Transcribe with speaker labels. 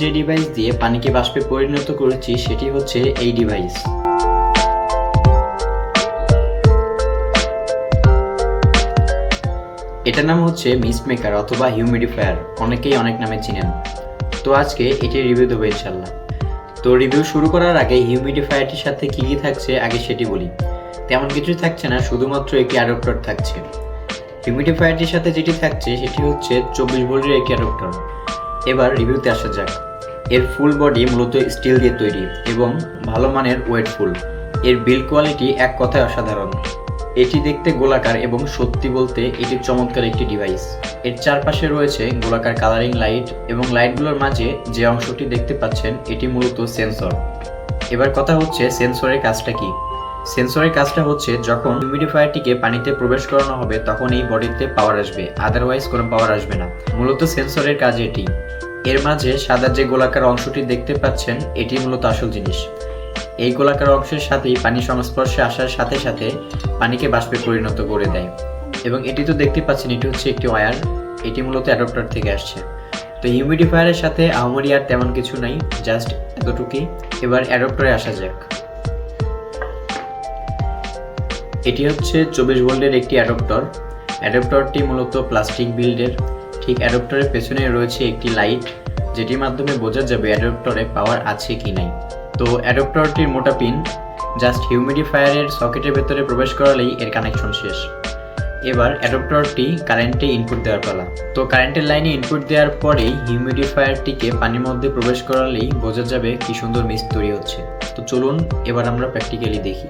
Speaker 1: যে ডিভাইস দিয়ে পানিকে বাষ্পে পরিণত করেছি, সেটি হচ্ছে এই ডিভাইস এটার নাম হচ্ছে মিস্ট মেকার অথবা হিউমিডিফায়ার, অনেকেই অনেক নামে চিনেন। তো আজকে এটি রিভিউ দেবো ইনশাল্লাহ তো রিভিউ শুরু করার আগে হিউমিডিফায়ারটির সাথে কী কী থাকছে, আগে সেটি বলি। তেমন কিছু থাকছে না, শুধুমাত্র একটি অ্যাডপ্টার থাকছে। হিউমিডিফায়ারটির সাথে যেটি থাকছে, সেটি হচ্ছে চব্বিশ ভোল্টের একটি অ্যাডপ্টার এবার রিভিউতে আসা যাক। এর ফুল বডি মূলত স্টিল দিয়ে তৈরি এবং ভালো মানের ওয়েটফুল এর বিল কোয়ালিটি এক কথায় অসাধারণ। এটি দেখতে গোলাকার এবং সত্যি বলতে এটি চমৎকার একটি ডিভাইস। এর চারপাশে রয়েছে গোলাকার কালারিং লাইট এবং লাইটগুলোর মাঝে যে অংশটি দেখতে পাচ্ছেন, এটি মূলত সেন্সর। এবার কথা হচ্ছে সেন্সরের কাজটা কি? সেন্সরের কাজটা হচ্ছে যখন হিউমিডিফায়ারটিকে পানিতে প্রবেশ করানো হবে, তখন এই বডিতে পাওয়ার আসবে। আদারওয়াইজ কোনো পাওয়ার আসবে না। মূলত সেন্সরের কাজ এটি। এর মাঝে সাদা যে গোলাকার অংশটি দেখতে পাচ্ছেন, এটি মূলত আসল জিনিস। এই গোলাকার অংশের সাথেই পানি সংস্পর্শে আসার সাথে সাথে পানিকে বাষ্পে পরিণত করে দেয়। এবং এটি তো দেখতে পাচ্ছেন, এটি হচ্ছে একটি ওয়্যার এটি মূলত অ্যাডপ্টার থেকে আসছে। তো হিউমিডিফায়ারের সাথে আহমরি আর তেমন কিছু নাই জাস্ট এতটুকুই। এবার অ্যাডপ্টারে আসা যাক। এটি হচ্ছে চব্বিশ ভোল্টের একটি অ্যাডপ্টর। অ্যাডপ্টরটি মূলত প্লাস্টিক বিল্ডের। ঠিক অ্যাডপ্টরের পেছনে রয়েছে একটি লাইট, যেটির মাধ্যমে বোঝা যাবে অ্যাডপ্টরে পাওয়ার আছে কি নাই। তো অ্যাডপ্টরটির মোটা পিন জাস্ট হিউমিডিফায়ারের সকেটের ভেতরে প্রবেশ করালেই এর কানেকশন শেষ। এবার অ্যাডপ্টরটি কারেন্টে ইনপুট দেওয়ার পালা। তো কারেন্টের লাইনে ইনপুট দেওয়ার পরেই হিউমিডিফায়ারটিকে পানির মধ্যে প্রবেশ করালেই বোঝা যাবে কি সুন্দর মিস তৈরি হচ্ছে। তো চলুন এবার আমরা প্র্যাকটিক্যালি দেখি।